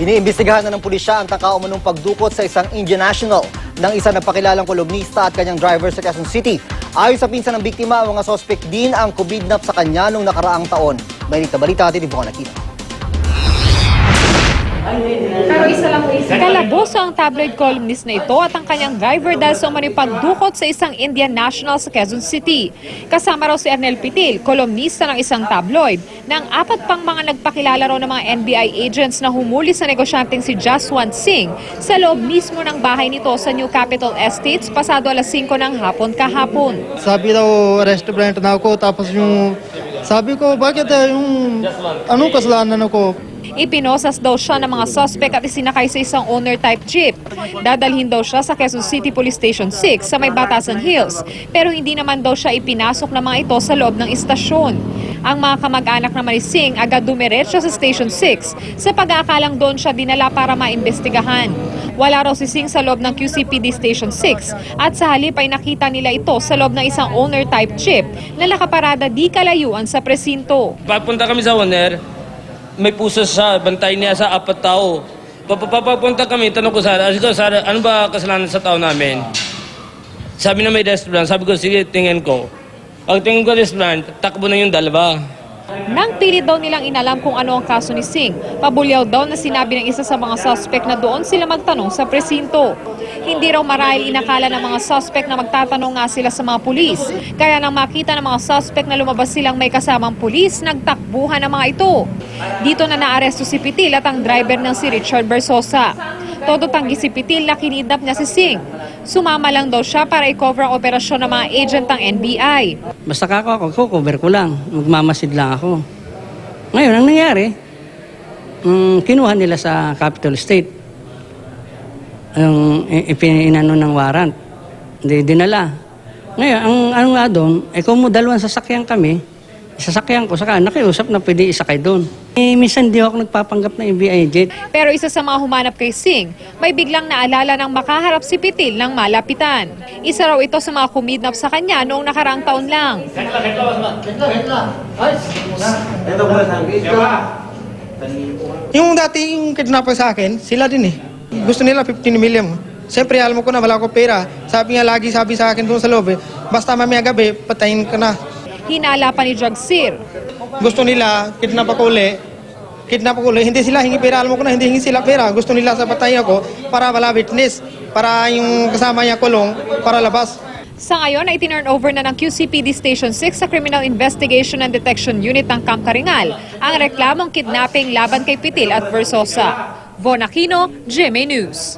Iniimbestigahan na ng pulisya ang takaumanong pagdukot sa isang Indian national ng isang napakilalang kolumnista at kanyang driver sa Quezon City. Ayon sa pinsan ng biktima, ang mga sospek din ang kumidnap sa kanya noong nakaraang taon. Balita balita natin ni Von Aquino. Kalaboso ang tabloid columnist na ito at ang kanyang driver dahil sa umano'y pagdukot sa isang Indian national sa Quezon City. Kasama raw si Ernel Pitil, kolumnista ng isang tabloid, ng apat pang mga nagpakilala raw ng mga NBI agents na humuli sa negosyanteng si Jaswant Singh sa loob mismo ng bahay nito sa New Capital Estates pasado alas 5 ng hapon kahapon. Sabi daw, restaurant na ako. Tapos yung, sabi ko, bakit eh, yung, anong kasalanan ako? Ipinosas daw siya ng mga suspect at isinakay sa isang owner-type jeep. Dadalhin daw siya sa Quezon City Police Station 6 sa may Batasan Hills. Pero hindi naman daw siya ipinasok ng mga ito sa loob ng istasyon. Ang mga kamag-anak naman ni Singh agad dumiretso sa Station 6 sa pag-aakalang doon siya dinala para maimbestigahan. Wala raw si Singh sa loob ng QCPD Station 6 at sa halip ay nakita nila ito sa loob ng isang owner-type jeep na nakaparada di kalayuan sa presinto. Papunta kami sa owner, may puso sa bantay niya sa apat tao. Papapunta kami, tanong ko sana, sige, sana, ano ba kasalanan sa tao namin? Sabi na may restaurant, sabi ko, sige, tingin ko. Pag tingin ko restaurant, takbo na yung dalawa. Nang pilit daw nilang inalam kung ano ang kaso ni Singh, pabulyaw daw na sinabi ng isa sa mga suspect na doon sila magtanong sa presinto. Hindi raw marahil inakala ng mga suspect na magtatanong nga sila sa mga pulis. Kaya nang makita ng mga suspect na lumabas silang may kasamang pulis, nagtakbuhan ang mga ito. Dito na naaresto si Pitil at ang driver ng si Richard Bersosa. Todo tanggi si Pitil na kinidnap niya si Singh. Sumama lang daw siya para i-cover ang operasyon ng mga agent ng NBI. Basta kako ako, cover ko lang. Magmamasid lang ako. Ngayon, ang nangyari, mm, kinuha nila sa Capital State. I- ipinano ng warrant. Hindi dinala. Ngayon, ang ano nga doon, eh kung dalawang sasakyan kami, sasakyan ko, saka nakiusap na pwede isakay doon. Eh, minsan di ako nagpapanggap na NBI jet. Pero isa sa mga humanap kay Singh, may biglang naalala ng makaharap si Pitil ng malapitan. Isa raw ito sa mga kumidnap sa kanya noong nakaraang taon lang. Yung dati yung kidnapper sa akin, sila din eh. Gusto nila 15 million. Siyempre, alam ko na wala ko pera. Sabi nga lagi, sabi sa akin doon sa loob eh, basta mamaya gabi, patayin ka na. Hinala pa ni Jagsir. Gusto nila, kidnap ako uli. Kidnap ako uli. Hindi sila hingi pera. Alam ko na, hindi hingi sila pera. Gusto nila sa patayin ako para wala witness. Para yung kasama niya kulong, para labas. Sa ngayon ay tinurn over na ng QCPD Station 6 sa Criminal Investigation and Detection Unit ng Camp Karingal ang reklamong kidnapping laban kay Pitil at Versosa. Von Aquino, GMA News.